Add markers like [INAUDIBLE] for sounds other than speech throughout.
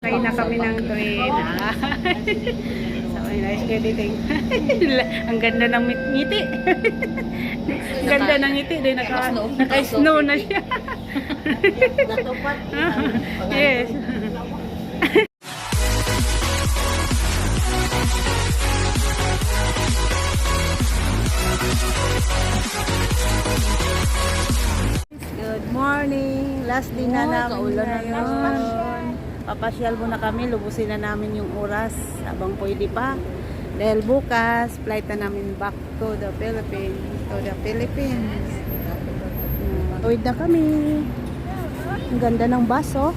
Kaya na kami ng train. Ah. so, nice editing. Ang ganda ng mit- ngiti. Ang ganda ng ngiti. Dahil naka, Naka-snow. naka-snow na siya. Natupat. [LAUGHS] yes. Good morning. Last day na Oh, namin ngayon. Papasyal muna kami. Lubusin na namin yung oras habang pwede pa. Dahil bukas, flight na namin back to the Philippines. To the Philippines. Hmm, Tuwid na kami. Ang ganda ng bus, oh.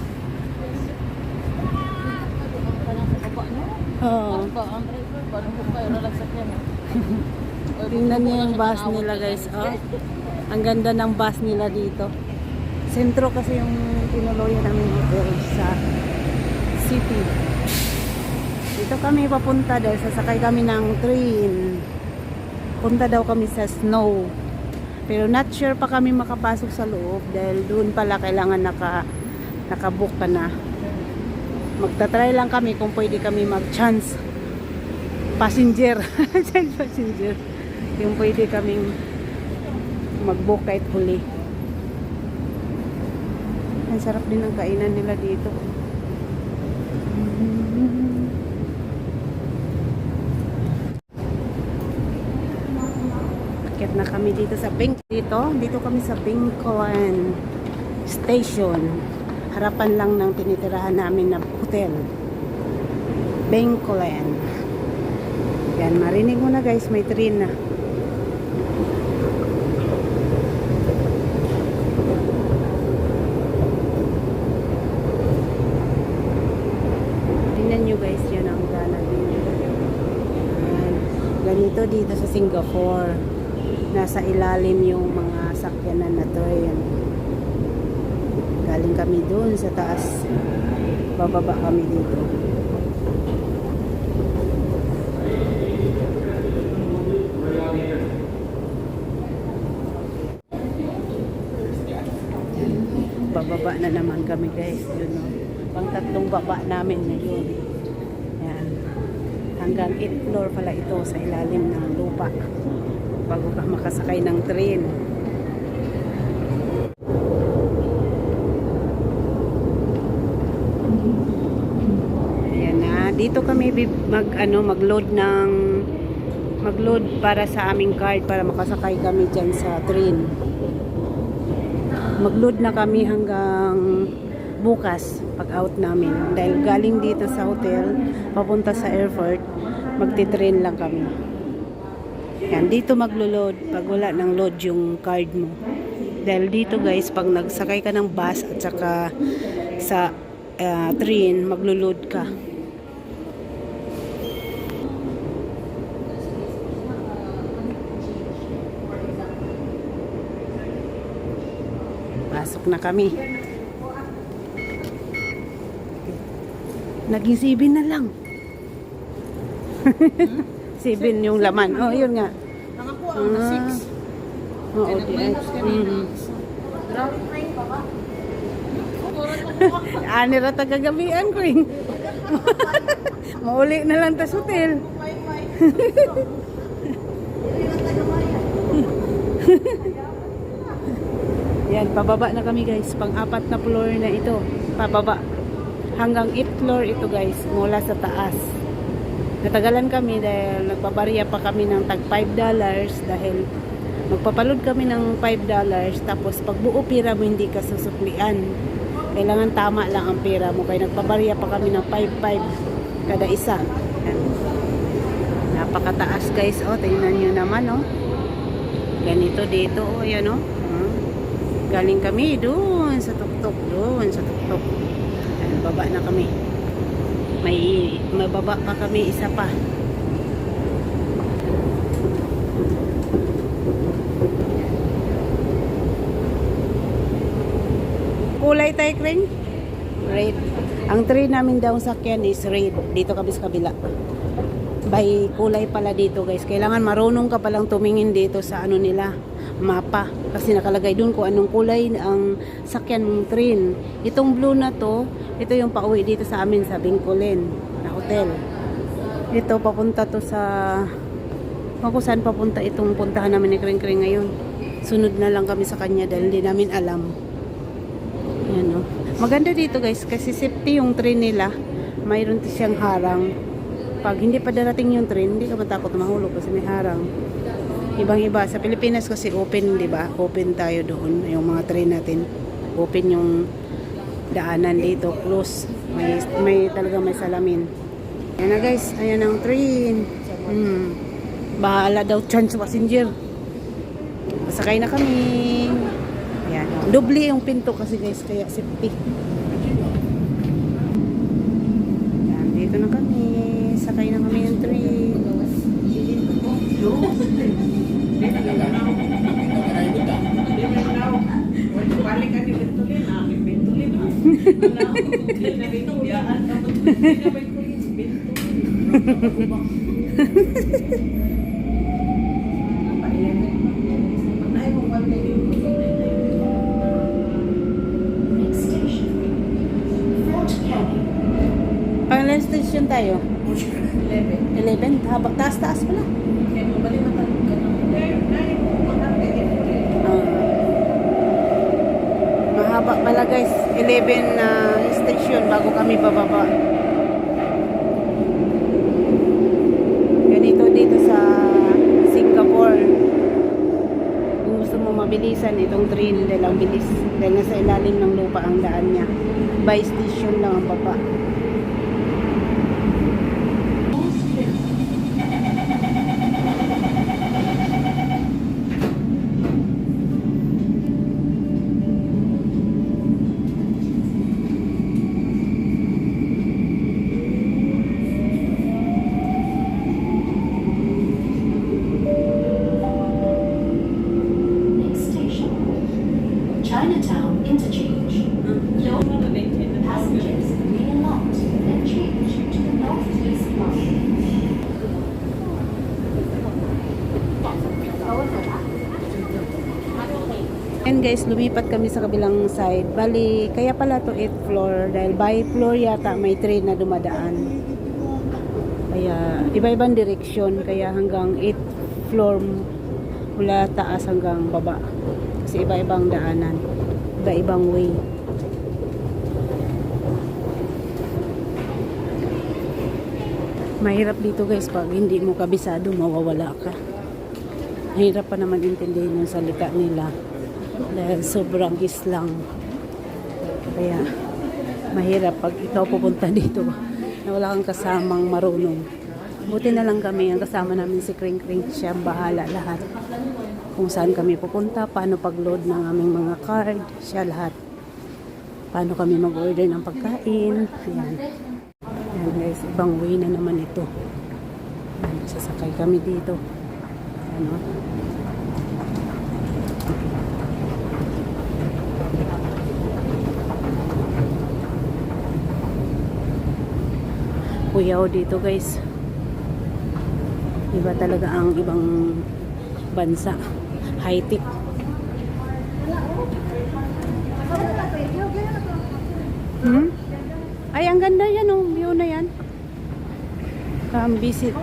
Oo. [LAUGHS] Tingnan niyo yung bus nila guys. Oh. Ang ganda ng bus nila dito. Sentro kasi yung tinuloyan namin hotel sa city. Dito kami papunta dahil sasakay kami ng train. Punta daw kami sa snow. Pero not sure pa kami makapasok sa loob dahil doon pala kailangan naka nakabook ka na. Magta-try lang kami kung pwede kami mag-chance passenger. [LAUGHS] Passenger. Yung pwede kaming mag-book kahit huli. Ang sarap din ng kainan nila dito. Akit na kami dito sa Pink. Dito, dito kami sa Pinkolan Station. Harapan lang ng tinitirahan namin na hotel. Bengkolan. Yan, marinig mo na guys, may train na. Tingnan nyo guys, yan ang gala din. Yan. Ganito dito sa Singapore. Nasa ilalim yung mga sakyanan na train. Galing kami doon sa taas. Bababa kami dito. Bababa na naman kami guys. Yun, no? Pang tatlong baba namin ngayon. Yan. Hanggang 8th floor pala ito sa ilalim ng lupa. Bago ka makasakay ng train. Ayan na. Dito kami mag ano magload ng magload para sa aming card para makasakay kami diyan sa train. Magload na kami hanggang bukas pag out namin. Dahil galing dito sa hotel, papunta sa airport, magti-train lang kami. Yan, dito maglo-load pag wala ng load yung card mo. Dahil dito guys, pag nagsakay ka ng bus at saka sa ah, train, maglo-load ka. Pasok na kami. Naging 7 na lang. [LAUGHS] 7 yung laman. Oh, yun nga. Nakakuha ang na six. Oo, oh, yun, baka. Ani ra tagagabian ko eh. Mauli na lang ta sa hotel. [LAUGHS] Yan, pababa na kami guys. Pang-apat na floor na ito. Pababa. Hanggang 8th floor ito guys, mula sa taas. Natagalan kami dahil nagbabarya pa kami ng tag 5 dollars dahil magpapalod kami ng 5 dollars tapos pag buo pira mo hindi ka susuklian. Kailangan tama lang ang pera mo kaya nagpabarya pa kami ng 5-5 kada isa. Napakataas guys, oh, tingnan nyo naman, oh. Ganito dito, oh, yan, oh. Hmm. Galing kami doon sa tuktok, doon sa tuktok. Baba na kami. May mababa pa kami isa pa. Kulay tayo, Kring? Red. Ang train namin daw sakyan is red. Dito kami sa kabila. by kulay pala dito guys. Kailangan marunong ka palang tumingin dito sa ano nila, mapa. Kasi nakalagay dun kung anong kulay ang sakyan mong train. Itong blue na to, ito yung pauwi dito sa amin sa Bingkolen na hotel. Ito papunta to sa saan papunta itong puntahan namin ni Kring Kring ngayon. Sunod na lang kami sa kanya dahil hindi namin alam. Ayan o. Maganda dito guys kasi safety yung train nila. Mayroon siyang harang. Pag hindi pa darating yung train, hindi ka matakot mahulog kasi may harang. Ibang iba. Sa Pilipinas kasi open, di ba? Open tayo doon. Yung mga train natin. Open yung daanan dito. Close. May, may talaga may salamin. Ayan na guys. Ayan ang train. Hmm. Bahala daw chance passenger. Pasakay na kami. Ayan. Doble yung pinto kasi guys. Kaya safety. Pangalan station tayo? 11. Haba. Taas-taas pala. Ah. mahaba pala guys. 11 na station bago kami bababa. Ganito dito sa Singapore. Kung gusto mo mabilisan itong train dahil ang bilis. Dahil nasa ilalim ng lupa ang daan niya. By station lang ang baba. Guys, lumipat kami sa kabilang side. Bali, kaya pala to 8th floor dahil by floor yata may train na dumadaan. Kaya iba-ibang direksyon kaya hanggang 8th floor mula taas hanggang baba. Kasi iba-ibang daanan. Iba-ibang way. Mahirap dito guys pag hindi mo kabisado mawawala ka. Mahirap pa naman intindihin yung salita nila dahil sobrang islang. Kaya mahirap pag ikaw pupunta dito na wala kang kasamang marunong. Buti na lang kami, ang kasama namin si Kring Kring, siya bahala lahat. Kung saan kami pupunta, paano pag-load ng aming mga card, siya lahat. Paano kami mag-order ng pagkain, ayan. Ayan guys, ibang way na naman ito. Sasakay kami dito. Ano? Kuyaw dito guys. Iba talaga ang ibang bansa. High-tech. Hmm? Ay, ang ganda yan oh. View na yan. Come visit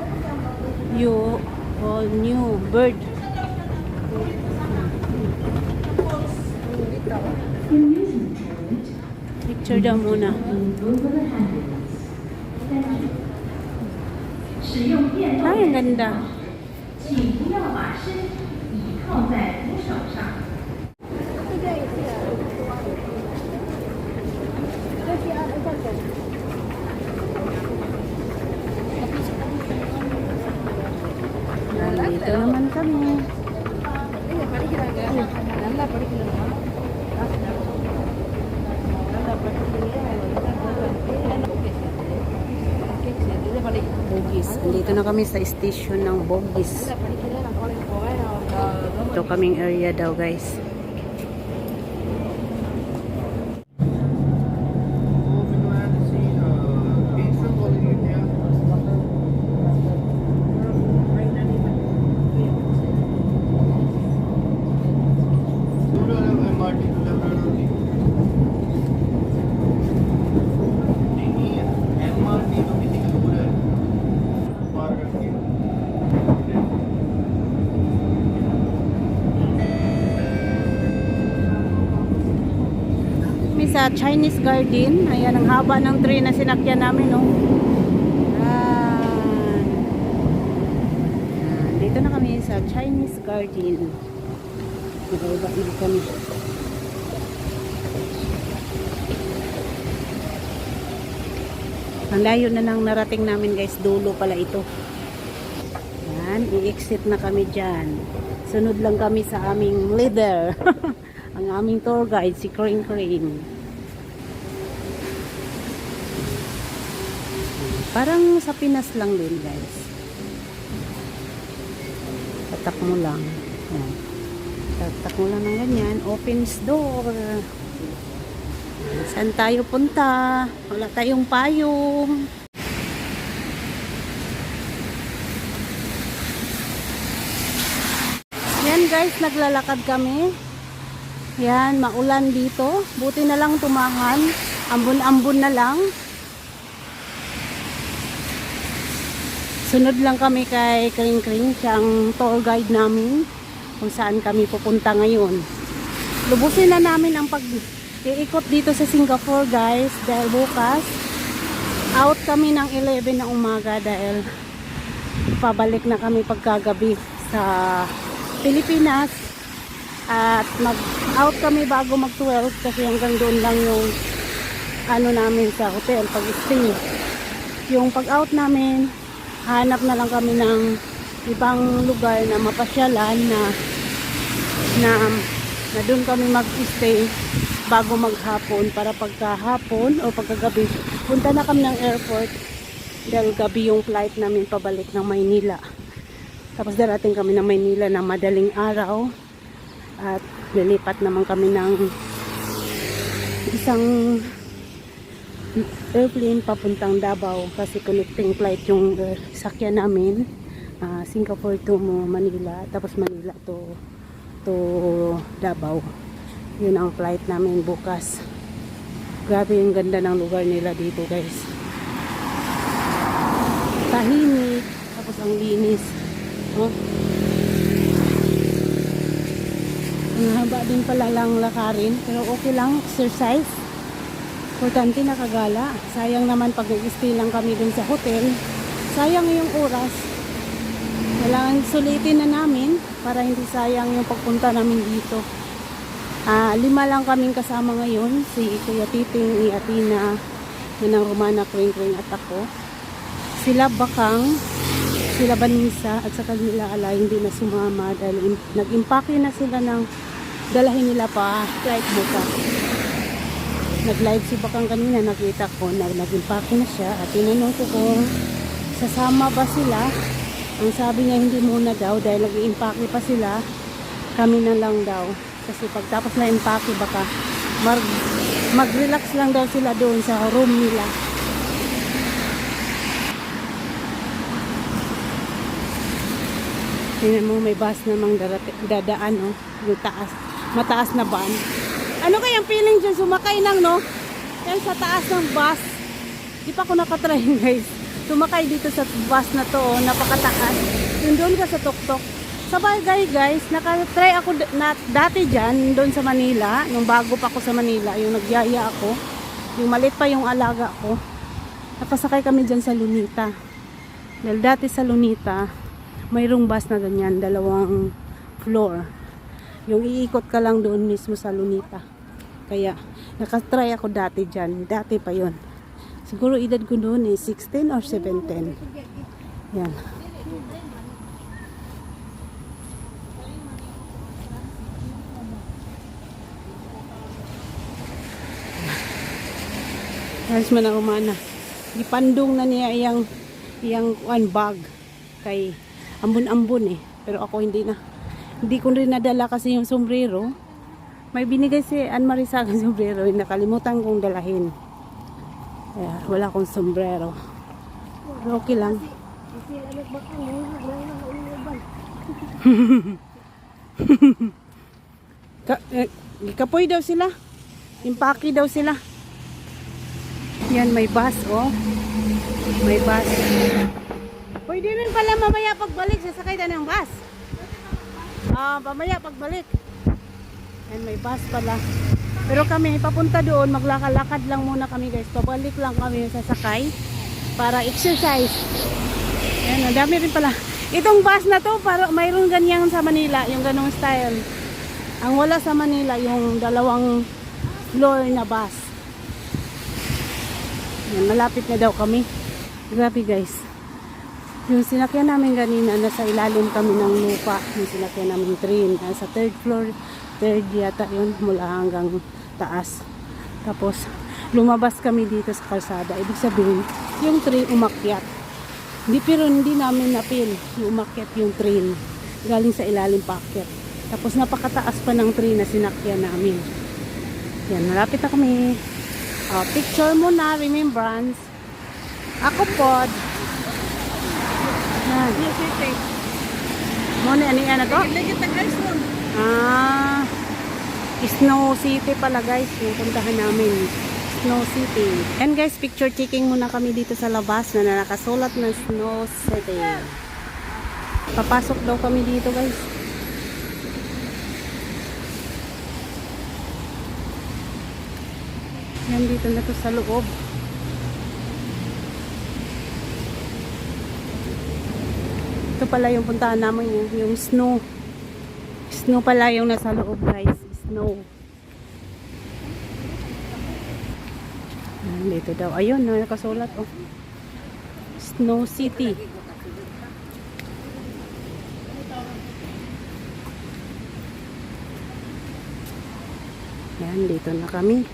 you all new bird. Picture daw muna. 使用电动，当然，请不要把身体倚靠在。Na kami sa station ng Bugis. Ito kaming area daw guys. Sa Chinese garden. Ayan, ang haba ng tree na sinakyan namin, no? Ayan. Ayan, Dito na kami sa Chinese garden. Nagaiba na kami. Ang layo na nang narating namin guys, dulo pala ito. Yan, i-exit na kami dyan. Sunod lang kami sa aming leader. [LAUGHS] Ang aming tour guide, si Kring Kring. Parang sa Pinas lang din guys. Tatak mo lang. Yan. Tatak mo lang ng ganyan. Opens door. Saan tayo punta? Wala tayong payong. Yan guys, naglalakad kami. Yan, maulan dito. Buti na lang tumahan. Ambon-ambon na lang. Sunod lang kami kay Kring Kring, siyang tour guide namin kung saan kami pupunta ngayon. Lubusin na namin ang pag iikot dito sa Singapore guys dahil bukas out kami ng 11 ng umaga dahil pabalik na kami pagkagabi sa Pilipinas at mag out kami bago mag 12 kasi hanggang doon lang yung ano namin sa hotel pag stay yung pag out namin hanap na lang kami ng ibang lugar na mapasyalan na na na doon kami mag-stay bago maghapon para pagkahapon o pagkagabi punta na kami ng airport dahil gabi yung flight namin pabalik ng Maynila. Tapos darating kami ng Maynila na madaling araw at lilipat naman kami ng isang airplane papuntang Davao kasi connecting flight yung uh, sakyan namin. Ah, Singapore to Manila tapos Manila to to Davao. Yun ang flight namin bukas. Grabe yung ganda ng lugar nila dito guys. Tahimik tapos ang linis. Oh. ang haba din pala lang lakarin pero okay lang exercise importante nakagala sayang naman pag nag-stay lang kami dun sa hotel. Sayang yung oras. Kailangan sulitin na namin para hindi sayang yung pagpunta namin dito. Ah, lima lang kaming kasama ngayon si Kuya Titing, ni Atina yun ang Romana Kring Kring at ako. Sila Bakang sila Banisa at sa kanila ala hindi na sumama dahil im- nag-impake na sila ng dalahin nila pa flight bukas nag-live si Bakang kanina nakita ko na nag-impake na siya at tinanong ko kung sasama ba sila. Ang sabi niya hindi muna daw dahil nag-impake pa sila. Kami na lang daw. Kasi pagtapos na impake baka mag mag-relax lang daw sila doon sa room nila. Tingnan mo may bus namang dadaan no yung taas mataas na van ano kayang feeling dyan? Sumakay lang no? Yan sa taas ng bus. Di pa ako nakatry [LAUGHS] guys. Sumakay dito sa bus na to oh, napakataas. Yung doon ka sa tuktok. Sa bagay guys nakatry ako na, dati dyan doon sa Manila. Nung bago pa ako sa Manila yung nagyaya ako. Yung malit pa yung alaga ko. Napasakay kami dyan sa Lunita. Dahil dati sa Lunita mayroong bus na ganyan dalawang floor yung iikot ka lang doon mismo sa Lunita kaya nakatry ako dati dyan dati pa yon siguro edad ko noon eh 16 or 17 yan Halos man ang umana. Ipandong na niya iyang iyang one bag kay ambon-ambon eh. Pero ako hindi na. Hindi ko rin nadala kasi yung sombrero. May binigay si Anne Marie sa akin [LAUGHS] sombrero. Nakalimutan kong dalahin. Kaya wala akong sombrero. Pero okay lang. [LAUGHS] Ka, eh, kapoy daw sila. Impaki daw sila. Yan, may bus, oh. May bus. Pwede rin pala mamaya pagbalik, sasakay na ng bus. Ah, mamaya pagbalik. Yan, may bus pala. Pero kami, papunta doon, maglakalakad lang muna kami guys. Pabalik lang kami sasakay para exercise. Yan, ang dami rin pala. Itong bus na to, para mayroon ganyan sa Manila, yung ganong style. Ang wala sa Manila, yung dalawang floor na bus. Yan, malapit na daw kami. Grabe guys. Yung sinakyan namin kanina, nasa ilalim kami ng lupa. Yung sinakyan namin train. Nasa third floor, third yata yun, mula hanggang taas. Tapos, lumabas kami dito sa kalsada. Ibig sabihin, yung train umakyat. Hindi, pero hindi namin napil. Umakyat yung train. Galing sa ilalim paakyat. Tapos napakataas pa ng train na sinakyan namin. Yan, malapit na kami. Oh, picture mo na, remembrance. Ako pod. Yan. Mo ni ani ano to? Ah. Snow City pala guys, yung puntahan namin. Snow City. And guys, picture taking muna kami dito sa labas na nakasulat na Snow City. Papasok daw kami dito guys. Yan dito na to sa loob. Ito pala yung puntahan namin yung, yung snow. Snow pala yung nasa loob guys. Snow. Yan, dito daw. Ayun, na nakasulat oh. Snow City. Yan, dito na kami.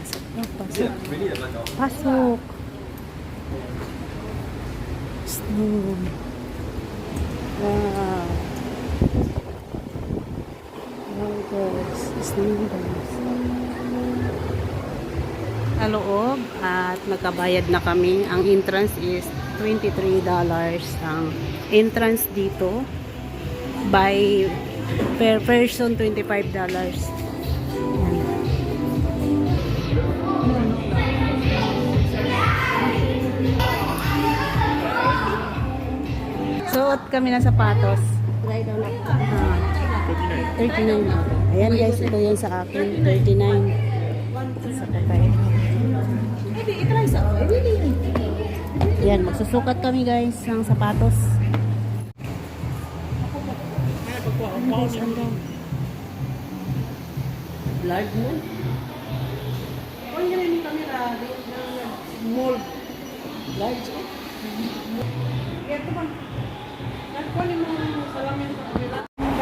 Pasok na, pasok. Pasok. Snow. Wow. Snow, guys. Sa loob at nagkabayad na kami. Ang entrance is $23 ang entrance dito. By per person $25. Suot kami ng sapatos. Ah, 39. Ayan guys, ito yan sa akin. 39. Sa tayo. Yan, magsusukat kami guys ng sapatos. Ayan, guys, ang ganda. Blood mo? Huwag nyo rin yung camera. Mold. Eh. Ito ba?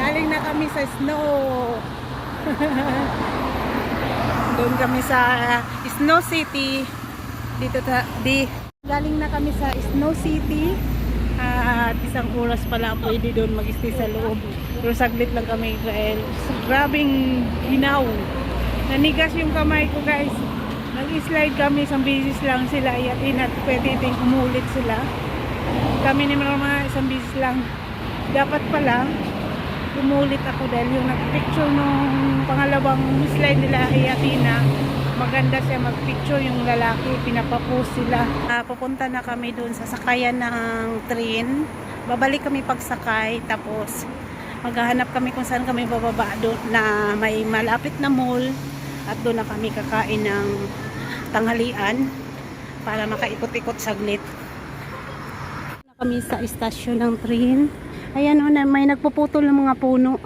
Galing na kami sa snow. [LAUGHS] Doon kami sa uh, Snow City. Dito ta, di. Galing na kami sa Snow City. At isang oras pala pwede doon mag-stay sa loob. Pero saglit lang kami dahil grabing ginaw. Nanigas yung kamay ko guys. Nag-slide kami, isang bisis lang sila at pwede din umulit sila. Kami ni mga isang bisis lang. Dapat pala, umulit ako dahil yung nag-picture nung pangalawang slide nila iyatina, maganda siya mag-picture yung lalaki, pinapapost sila. Ah, pupunta na kami dun sa sakayan ng train. Babalik kami pagsakay, tapos maghahanap kami kung saan kami bababa doon na may malapit na mall at doon na kami kakain ng tanghalian para makaikot-ikot saglit. Kami sa istasyon ng train. Ayan o, na, may nagpuputol ng mga puno.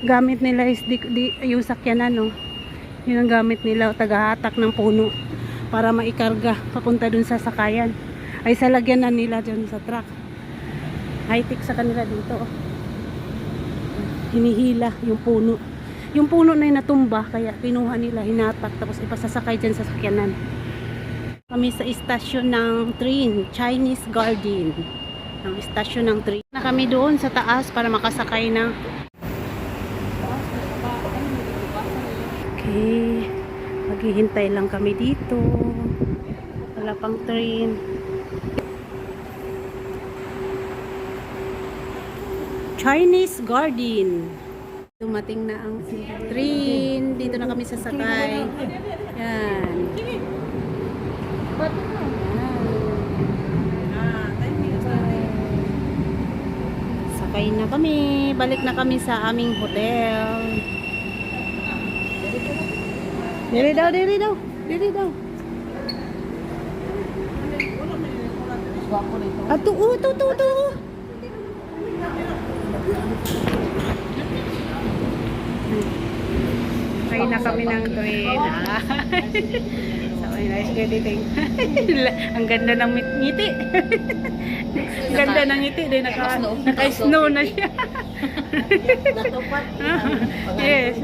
Gamit nila is di, di, yung sakyanan no. Yun ang gamit nila, tagahatak ng puno para maikarga papunta dun sa sakayan. Ay sa lagyanan nila dun sa truck. High-tech sa kanila dito. oh. Hinihila yung puno. Yung puno na yung natumba, kaya kinuha nila, hinatak, tapos ipasasakay dyan sa sakyanan. Kami sa istasyon ng train, Chinese Garden. Ang istasyon ng train. Na kami doon sa taas para makasakay na. Okay. Maghihintay lang kami dito. Wala pang train. Chinese Garden. Dumating na ang train. Dito na kami sasakay. Yan. Sakay na kami. Balik na kami sa aming hotel. Diri daw, diri daw. Diri daw. Ato, oh, to, to, to. Sakay na kami ng train. [LAUGHS] Sakay na, editing. Ang ganda ng ngiti. Ang ganda ng ngiti. Dahil naka, Naka-snow. naka-snow na siya. [LAUGHS] Natupat. [LAUGHS] yes.